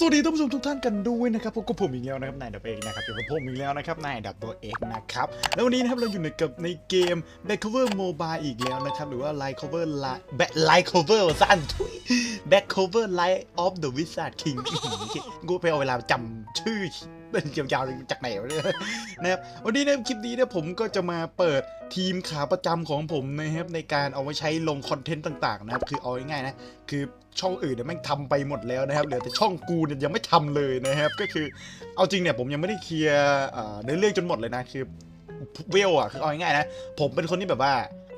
สวัสดีท่านผู้ชมทุกท่านกันด้วยนะครับพบกับผมอีกแล้วนะครับนายดับเอกนะครับอยู่กับผมอีกแล้วนะครับนายดับตัวเอกนะครับแล้ววันนี้นะครับเราอยู่ในกับในเกม Back Cover Mobile อีกแล้วนะครับหรือว่า Light Cover Light Back Light Cover สั้นทุย Back Cover Light of the Wizard King กูไปเอาเวลาจำชื่อเป็นยาวๆจากไหนเนี่ยนะครับวันนี้ในคลิปนี้เนี่ยผมก็จะมาเปิดทีมขาประจำของผมนะครับในการเอาไว้ใช้ลงคอนเทนต์ต่างๆนะครับคือเอาง่ายๆนะคือ ช่องอื่นเนี่ยแม่งทำไปหมดแล้วนะครับเหลือแต่ช่องกูเนี่ยยังไม่ทำเลยนะครับ ก็คือเอาจริงเนี่ยผมยังไม่ได้เคลียร์เนื้อเรื่องจนหมดเลยนะคือเวลอะคือเอาง่ายๆนะผมเป็นคนที่แบบว่า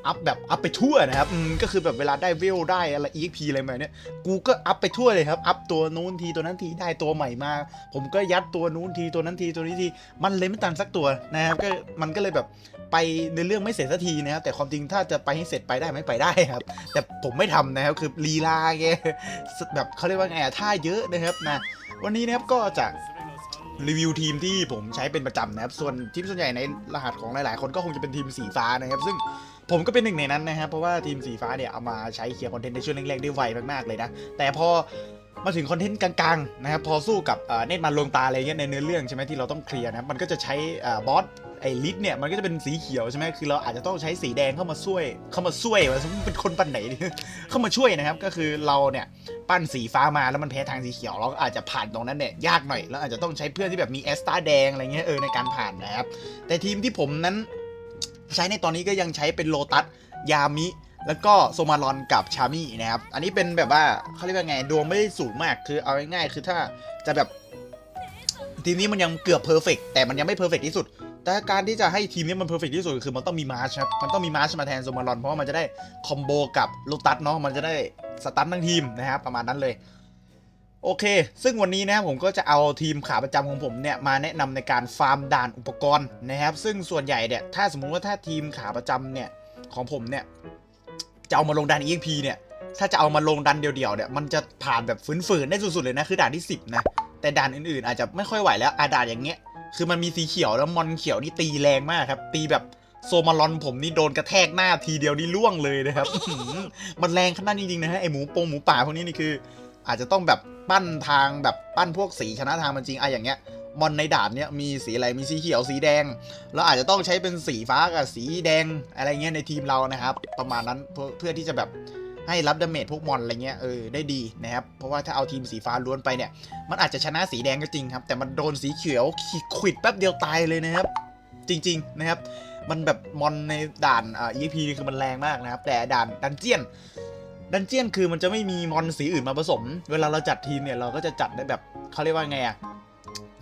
อัพแบบอัพไปทั่วนะครับอืมก็คือแบบเวลาได้เวลได้อะไร EXP อะไรมาเนี่ยกูก็อัพไปทั่วเลยครับอัพตัวนู้นทีตัวนั้นทีได้ตัวใหม่มา ผมก็ยัดตัวนู้นทีตัวนั้นทีตัวนี้ทีมันเลยไม่ตันสักตัวนะครับก็มันก็เลยแบบไปในเรื่องไม่เสร็จสักทีนะครับแต่ความจริงถ้าจะไปให้เสร็จไปได้ไหมไปได้ครับ แต่ผมไม่ทำนะครับคือลีลาแกแบบเขาเรียกว่าไงอะท่าเยอะนะครับนะวันนี้นะครับก็จะรีวิวทีมที่ผมใช้เป็นประจำนะครับ ส่วนทีมส่วนใหญ่ในรหัสของหลาย ๆ คนก็คงจะเป็นทีมสีฟ้านะครับ ซึ่ง ผมก็เป็นหนึ่งในนั้นนะครับ เพราะว่าทีมสีฟ้าเนี่ยเอามาใช้เคลียร์คอนเทนต์ในช่วงแรกๆได้ไวมากๆเลยนะ แต่พอมาถึงคอนเทนต์กลางๆนะครับ พอสู้กับเนตมันลงตาอะไรเงี้ยในเนื้อเรื่องใช่ไหมที่เราต้องเคลียร์นะมันก็จะใช้บอสไอ้ลิทเนี่ยมันก็จะเป็นสีเขียวใช่ไหมคือเราอาจจะต้องใช้สีแดงเข้ามาช่วย เข้ามาช่วยว่าสมมติเป็นคนปันไหนเข้ามาช่วยนะครับ ก็คือเราเนี่ยปั้นสีฟ้ามาแล้วมันแพ้ทางสีเขียว เราก็อาจจะผ่านตรงนั้นเนี่ยยากหน่อย แล้วอาจจะต้องใช้เพื่อนที่แบบมีแอสตาแดงอะไรเงี้ยเออในการผ่านนะครับ แต่ทีมที่ผมนั้น ใช้ในตอนนี้ก็ยังใช้เป็นโลตัสยามิ แล้วก็โซมารอนกับชามี่นะครับ อันนี้เป็นแบบว่าเขาเรียกว่าไงดวงไม่ได้สูงมากคือเอาง่ายๆคือถ้าจะแบบ ทีมนี้มันยังเกือบเพอร์เฟกแต่มันยังไม่เพอร์เฟกที่สุด แต่การที่จะให้ทีมนี้มันเพอร์เฟกที่สุดคือมันต้องมีมาร์ชครับ มันต้องมีมาร์ชมาแทนโซมารอนเพราะว่ามันจะได้คอมโบกับโลตัสเนาะมันจะได้สตันทั้งทีมนะครับประมาณนั้นเลย โอเค ซึ่งวันนี้นะครับผมก็จะเอาทีมขาประจำของผมเนี่ยมาแนะนำในการฟาร์มด่านอุปกรณ์นะครับ ซึ่งส่วนใหญ่เนี่ยถ้าสมมุติว่าถ้าทีมขาประจำเนี่ยของผมเนี่ยจะเอามาลงดัน EXP เนี่ยถ้าจะเอามาลงดันเดียวๆเนี่ยมันจะผ่านแบบฝืนๆได้สุดๆเลยนะคือด่านที่ 10 นะ แต่ด่านอื่นๆ อาจจะไม่ค่อยไหวแล้วอาด่านอย่างเงี้ยคือมันมีสีเขียวแล้วมอนเขียวนี่ตีแรงมากครับ ตีแบบโซมาลอนผมนี่โดนกระแทกหน้าทีเดียวนี่ล่วงเลยนะครับ มันแรงขนาดจริงๆนะฮะไอหมูปงหมูป่าพวกนี้นี่คือ อาจจะต้องแบบปั้นทางแบบปั้นพวกสีชนะทางมันจริงอะอย่างเงี้ยมอนในด่านเนี้ยมีสีอะไรมีสีเขียวสีแดงแล้วอาจจะต้องใช้เป็นสีฟ้ากับสีแดงอะไรเงี้ยในทีมเรานะครับ ประมาณนั้นเพื่อเพื่อที่จะแบบให้รับดาเมจพวกมอนอะไรเงี้ยเออได้ดีนะครับเพราะว่าถ้าเอาทีมสีฟ้าล้วนไปเนี่ยมันอาจจะชนะสีแดงก็จริงครับ แต่มันโดนสีเขียวขีดขวิดแป๊บเดียวตายเลยนะครับ จริง ๆนะครับ มันแบบมอนในด่านอ่า EP นี่คือมันแรงมากนะครับ แต่ด่านดันเจียน ดันเจียนคือมันจะไม่มีมอนสีอื่นมาผสม เวลาเราจัดทีมเนี่ยเราก็จะจัดได้แบบเขาเรียกว่าไงอะ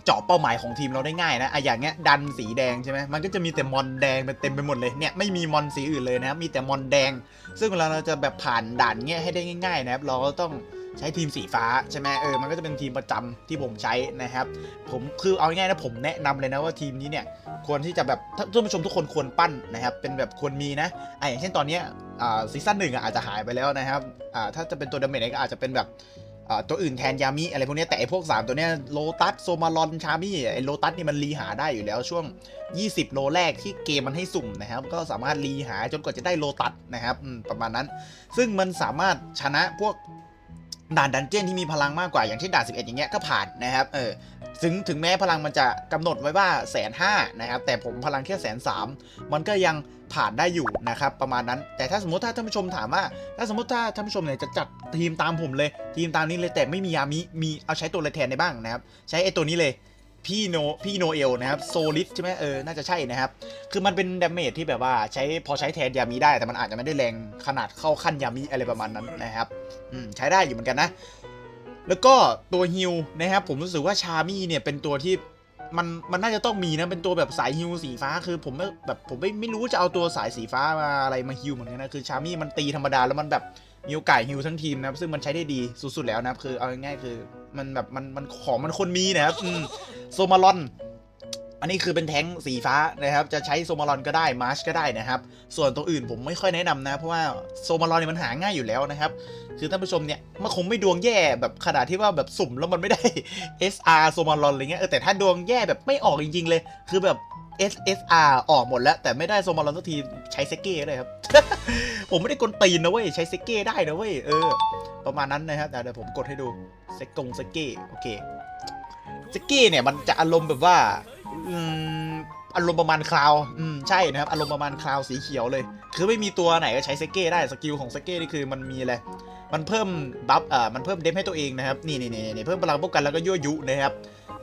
เจาะเป้าหมายของทีมเราได้ง่ายนะอะอย่างเงี้ยดันสีแดงใช่ไหมมันก็จะมีแต่มอนแดงไปเต็มไปหมดเลยเนี่ยไม่มีมอนสีอื่นเลยนะครับมีแต่มอนแดง ซึ่งเวลาเราจะแบบผ่านด่านเงี้ยให้ได้ง่ายๆนะครับเราก็ต้อง ใช้ทีมสีฟ้าใช่ไหมเออมันก็จะเป็นทีมประจำที่ผมใช้นะครับ ผมคือเอาง่ายๆนะผมแนะนำเลยนะว่าทีมนี้เนี่ยควรที่จะแบบท่านผู้ชมทุกคนควรปั้นนะครับ เป็นแบบควรมีนะอะอย่างเช่นตอนนี้อ่าซีซั่นหนึ่งอาจจะหายไปแล้วนะครับอ่าถ้าจะเป็นตัวดาเมจก็อาจจะเป็นแบบตัวอื่นแทนยามิอะไรพวกนี้แต่ไอพวก 3 ตัวเนี้ยโลตัสโซมาลอนชามี่ไอโลตัสนี่มันรีหาได้อยู่แล้วช่วง 20 โลแรกที่เกมมันให้สุ่มนะครับ ก็สามารถรีหาจนกว่าจะได้โลตัสนะครับประมาณนั้น ซึ่งมันสามารถชนะพวก ด่านดันเจี้ยนที่มีพลังมากกว่าอย่างเช่นด่าน 11 อย่างเงี้ยก็ผ่านนะครับเออถึงถึงแม้พลังมันจะกำหนดไว้ว่าแสนห้านะครับแต่ผมพลังแค่แสนสามมันก็ยังผ่านได้อยู่นะครับประมาณนั้น แต่ถ้าสมมติถ้าท่านผู้ชมถามว่า ถ้าสมมติถ้าท่านผู้ชมเนี่ยจะจัดทีมตามผมเลย ทีมตามนี้เลยแต่ไม่มียามิมีเอาใช้ตัวอะไรแทนได้บ้างนะครับใช้ไอตัวนี้เลย พี่โนพี่โนเอลนะครับโซลิดใช่ไหมเออ น่าจะใช่นะครับ คือมันเป็นดาเมจที่แบบว่าใช้พอใช้แทนยามิได้ แต่มันอาจจะไม่ได้แรงขนาดเข้าขั้นยามิอะไรประมาณนั้นนะครับอืมใช้ได้อยู่เหมือนกันนะ แล้วก็ตัวฮิลนะครับ ผมรู้สึกว่าชามี่เนี่ยเป็นตัวที่มันมันน่าจะต้องมีนะเป็นตัวแบบสายฮิลสีฟ้าคือผมแบบผมไม่ไม่รู้จะเอาตัวสายสีฟ้ามาอะไรมาฮิลเหมือนกันนะคือชามี่มันตีธรรมดาแล้วมันแบบ มีโอกาสฮิลทั้งทีมนะครับซึ่งมันใช้ได้ดีสุดๆแล้วนะครับคือเอาง่ายๆคือมันแบบมันมันของมันคนมีนะครับโซมาลอน อันนี้คือเป็นแท้งสีฟ้านะครับ จะใช้โซมาลอนก็ได้มาร์ชก็ได้นะครับ ส่วนตัวอื่นผมไม่ค่อยแนะนำนะ เพราะว่าโซมาลอนเนี่ยมันหาง่ายอยู่แล้วนะครับ คือท่านผู้ชมเนี่ยมันคงไม่ดวงแย่แบบขนาดที่ว่าแบบสุ่มแล้วมันไม่ได้ SR โซมาลอนอะไรเงี้ยเออแต่ถ้าดวงแย่แบบไม่ออกจริงๆเลย คือแบบ SSR ออกหมดแล้ว แต่ไม่ได้โซมาลอนสักทีใช้เซกเก้ก็ได้ครับ ผมไม่ได้กลตีนนะเว้ย ใช้เซเก้ได้นะเว้ย เออ ประมาณนั้นนะครับ เดี๋ยวผมกดให้ดู เซกงเซเก้ โอเค เซเก้เนี่ยมันจะอารมณ์แบบว่า อืม อารมณ์ประมาณคลาวอืมใช่นะครับอารมณ์ประมาณคลาวสีเขียวเลย คือไม่มีตัวไหนก็ใช้เซเก้ได้สกิลของเซเก้นี่คือมันมีอะไรมันเพิ่มบัฟอ่ามันเพิ่มเดมให้ตัวเองนะครับนี่นี่นี่นี่เพิ่มพลังป้องกันแล้วก็ยั่วยุนะครับ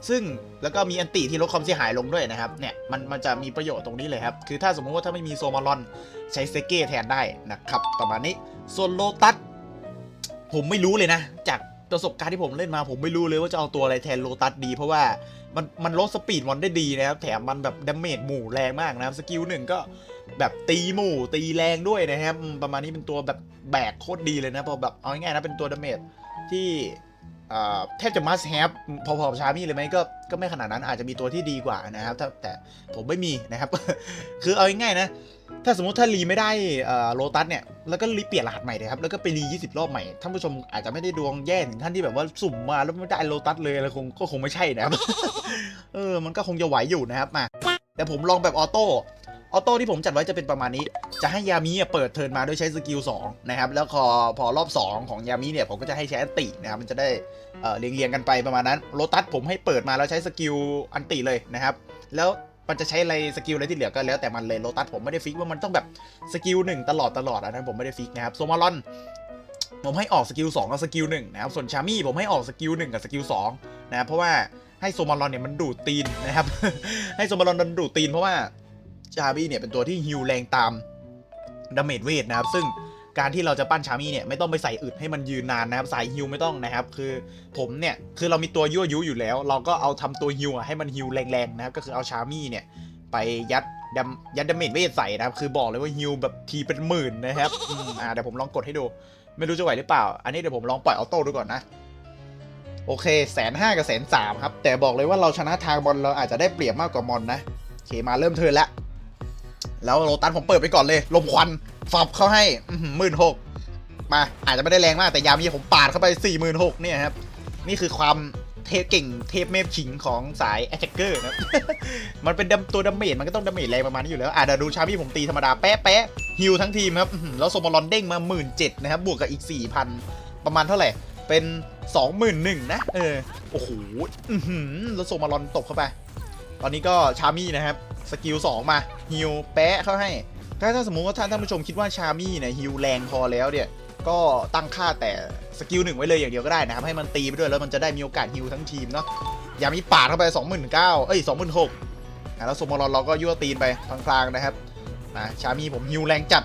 ซึ่งแล้วก็มีอันติที่ลดความเสียหายลงด้วยนะครับเนี่ยมันมันจะมีประโยชน์ตรงนี้เลยครับคือถ้าสมมุติว่าถ้าไม่มีโซมารอนใช้เซเก้แทนได้นะครับประมาณนี้ส่วนโลตัสผมไม่รู้เลยนะ จาก ประสบการณ์ที่ผมเล่นมาผมไม่รู้เลยว่าจะเอาตัวอะไรแทนโลตัสดี เพราะว่ามันมันลดสปีดมันได้ดีนะครับ แถมมันแบบดาเมจหมู่แรงมากนะครับสกิลหนึ่งก็แบบตีหมู่ตีแรงด้วยนะครับ ประมาณนี้เป็นตัวแบบแบกโคตรดีเลยนะพอแบบเอาง่ายๆนะเป็นตัวดาเมจที่ แทบจะ must have พอๆกับชามี่เลยไหมก็ก็ไม่ขนาดนั้นอาจจะมีตัวที่ดีกว่านะครับแต่ผมไม่มีนะครับ คือเอาง่ายๆนะ ถ้าสมมติถ้ารีไม่ได้โลตัสเนี่ย แล้วก็รีเปลี่ยนรหัสใหม่เลยครับ แล้วก็ไปรี20 รอบใหม่ ท่านผู้ชมอาจจะไม่ได้ดวงแย่ถึงขั้นที่แบบว่าสุ่มมาแล้วไม่ได้โลตัสเลยอะไรคงก็คงไม่ใช่นะครับ เออ มันก็คงจะไหวอยู่นะครับมาแต่ผมลองแบบออโต้ ออโต้ที่ผมจัดไว้จะเป็นประมาณนี้ จะให้ยามิเปิดเทิร์นมาด้วยใช้สกิล2นะครับ แล้วพอพอรอบ 2 ของยามิเนี่ยผมก็จะให้ใช้อันตินะครับ มันจะได้เรียงเรียงกันไปประมาณนั้น โลตัสผมให้เปิดมาแล้วใช้สกิลอันติเลยนะครับ แล้วมันจะใช้อะไรสกิลอะไรที่เหลือก็แล้วแต่มันเลยโลตัสผมไม่ได้ฟิกว่ามันต้องแบบสกิลหนึ่งตลอดตลอดอันนั้นผมไม่ได้ฟิกนะครับโซมารอนผมให้ออกสกิล2กับสกิล1นะครับ ส่วนชามี่ผมให้ออกสกิล1กับสกิล2นะครับเพราะว่าให้โซมารอนเนี่ยมันดูดตีนนะครับ ให้โซมารอนมันดูดตีนเพราะว่า ชามี่เนี่ยเป็นตัวที่ฮิวแรงตามดาเมจเวทนะครับซึ่งการที่เราจะปั้นชามี่เนี่ยไม่ต้องไปใส่อึดให้มันยืนนานนะครับใส่ฮิวไม่ต้องนะครับ คือผมเนี่ยคือเรามีตัวยั่วยุอยู่แล้ว เราก็เอาทำตัวฮิวให้มันฮิวแรงๆนะครับก็คือเอาชามี่เนี่ยไปยัดดายัดดาเมจเวทใส่นะครับ คือบอกเลยว่าฮิวแบบทีเป็นหมื่นนะครับอ่าเดี๋ยวผมลองกดให้ดู ไม่รู้จะไหวหรือเปล่า อันนี้เดี๋ยวผมลองปล่อยออโต้ดูก่อนนะโอเคแสนห้ากับแสนสามครับแต่บอกเลยว่าเราชนะทางบอลเราอาจจะได้เปรียบมากกว่ามอนนะโอเคมาเริ่มเทิร์นแล้ว แล้วโรตันผมเปิดไปก่อนเลย ลมควันฟับเข้าให้หมื่นหกมาอาจจะไม่ได้แรงมากแต่ยามีผมปาดเข้าไป4 6 0 0 0เนี่ยครับ นี่คือความเทพเก่งเทพเมฟขิงของสายแอ t แทกเกอร์นะมันเป็นตัวดาเมจมันก็ต้องดาเมจแรงประมาณนี้อยู่แล้ว อะเดี๋ยวดูชาพี่ผมตีธรรมดาแป๊ะแป๊ะฮิลทั้งทีมครับ แล้วโซมารอนเด้งมา1 7ื่นนะครับ บวกกับอีก4,000ประมาณเท่าไหร่ เป็น21,000นะ เออ โอ้โหอื้อหือแล้วโซมารอนตบเข้าไป ตอนนี้ก็ชามี่นะครับ สกิล2มาฮิลแปะเข้าให้ ถ้าถ้าสมมุติว่าท่านท่านผู้ชมคิดว่าชามี่เนี่ยฮิลแรงพอแล้วเนี่ยก็ตั้งค่าแต่สกิลหนึ่งไว้เลยอย่างเดียวก็ได้นะครับ ให้มันตีไปด้วยแล้วมันจะได้มีโอกาสฮิลทั้งทีมเนาะอย่ามีปาดเข้าไป 29,000เอ้ย 26,000อะแล้วสมมรอนเราก็ยั่วตีนไปพลางๆนะครับอะชามีผมฮิลแรงจัด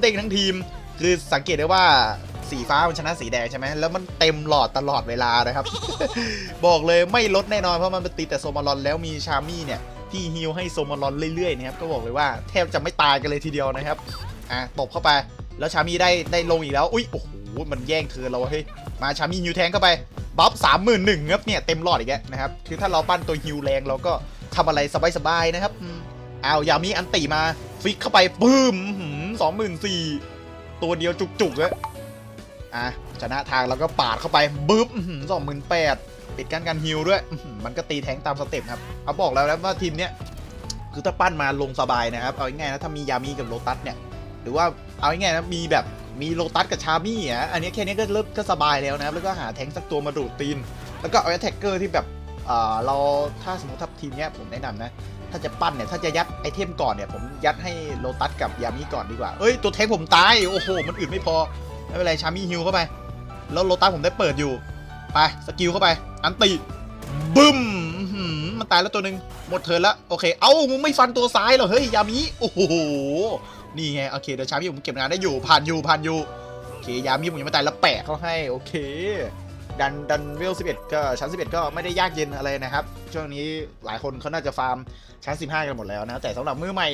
เด้งทั้งทีม คือสังเกตได้ว่าสีฟ้ามันชนะสีแดงใช่ไหมแล้วมันเต็มหลอดตลอดเวลานะครับ บอกเลยไม่ลดแน่นอนเพราะมันไปตีแต่โซมารอนแล้วมีชามี่เนี่ย ที่ฮิลให้โซมารอนเรื่อยๆนะครับก็บอกเลยว่าแทบจะไม่ตายกันเลยทีเดียวนะครับอะตบเข้าไป แล้วชามีได้ได้ลงอีกแล้วอุ้ยโอ้โหมันแย่งเธอเราเฮ้ยมาชามีฮิวแทงเข้าไปบัฟสามหมื่นหนึ่งครับเนี่ยเต็มหลอดอีกแล้วนะครับคือถ้าเราปั้นตัวฮิวแรงเราก็ทำอะไรสบายๆนะครับอืมเอายามีอันติมาฟิกเข้าไปปื้มสองหมื่นสี่ตัวเดียวจุกๆเลยอะชนะทางเราก็ปาดเข้าไปบึ้มสองหมื่นแปด ปิดการการฮิวด้วย มันก็ตีแทงตามสเต็ปครับ เอาบอกแล้วนะว่าทีมเนี้ยคือถ้าปั้นมาลงสบายนะครับ เอาง่ายๆนะถ้ามียามีกับโลตัสเนี่ย หรือว่าเอาง่ายๆนะมีแบบมีโลตัสกับชามี่อะ อันนี้แค่นี้ก็เริ่มก็สบายแล้วนะครับ แล้วก็หาแทงสักตัวมาดูดตีน แล้วก็เอาแท็กเกอร์ที่แบบเอ่อเราถ้าสมมติถ้าทีมเนี้ยผมแนะนำนะ ถ้าจะปั้นเนี่ย ถ้าจะยัดไอเทมก่อนเนี่ย ผมยัดให้โลตัสกับยามิก่อนดีกว่า เอ้ย ตัวแทงผมตาย โอ้โห มันอื่นไม่พอ ไม่เป็นไร ชามิฮิวเข้าไป แล้วโลตัสผมได้เปิดอยู่ ไป สกิลเข้าไป อันติบึ้มมันตายแล้วตัวหนึ่งหมดเทิร์นละโอเค เอ้ามึงไม่ฟันตัวซ้ายเหรอเฮ้ยยามิโอ้โหนี่ไงโอเคเดี๋ยวชามิผมเก็บงานได้อยู่ผ่านอยู่ผ่านอยู่โอเคยามิผมยังไม่ตายแล้วแปะเขาให้โอเค ดันดันเวล 11 ก็ชั้น 11 ก็ไม่ได้ยากเย็นอะไรนะครับ ช่วงนี้หลายคนเขาน่าจะฟาร์มชั้น 15 กันหมดแล้วนะแต่สำหรับมือใหม่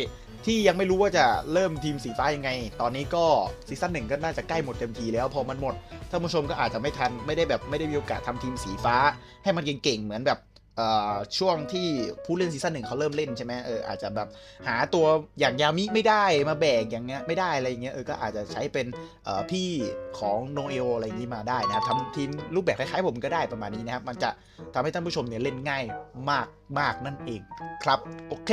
ที่ยังไม่รู้ว่าจะเริ่มทีมสีฟ้ายังไง ตอนนี้ก็ซีซั่นหนึ่งก็น่าจะใกล้หมดเต็มทีแล้วพอมันหมดท่านผู้ชมก็อาจจะไม่ทันไม่ได้แบบไม่ได้มีโอกาสทำทีมสีฟ้า ให้มันเก่งๆเหมือนแบบ ช่วงที่ผู้เล่นซีซั่นหนึ่งเขาเริ่มเล่นใช่ไหมเอออาจจะแบบหาตัวอย่างยามิไม่ได้มาแบกอย่างเงี้ยไม่ได้อะไรอย่างเงี้ยเออก็อาจจะใช้เป็นพี่ของโนเอลอะไรอย่างนี้มาได้นะครับทำทีมรูปแบบคล้ายๆผมก็ได้ประมาณนี้นะครับมันจะทำให้ท่านผู้ชมเนี่ยเล่นง่ายมากมากนั่นเองครับ โอเค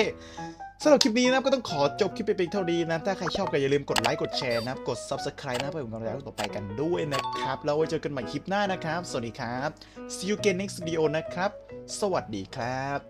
สำหรับคลิปนี้นะครับก็ต้องขอจบคลิปไปเพียงเท่านี้นะถ้าใครชอบก็อย่าลืมกดไลค์กดแชร์นะครับกด Subscribe นะเพื่อเป็นกำลังใจต่อไปกันด้วยนะครับ แล้วไว้เจอกันใหม่คลิปหน้านะครับ สวัสดีครับ see you again next video นะครับ สวัสดีครับ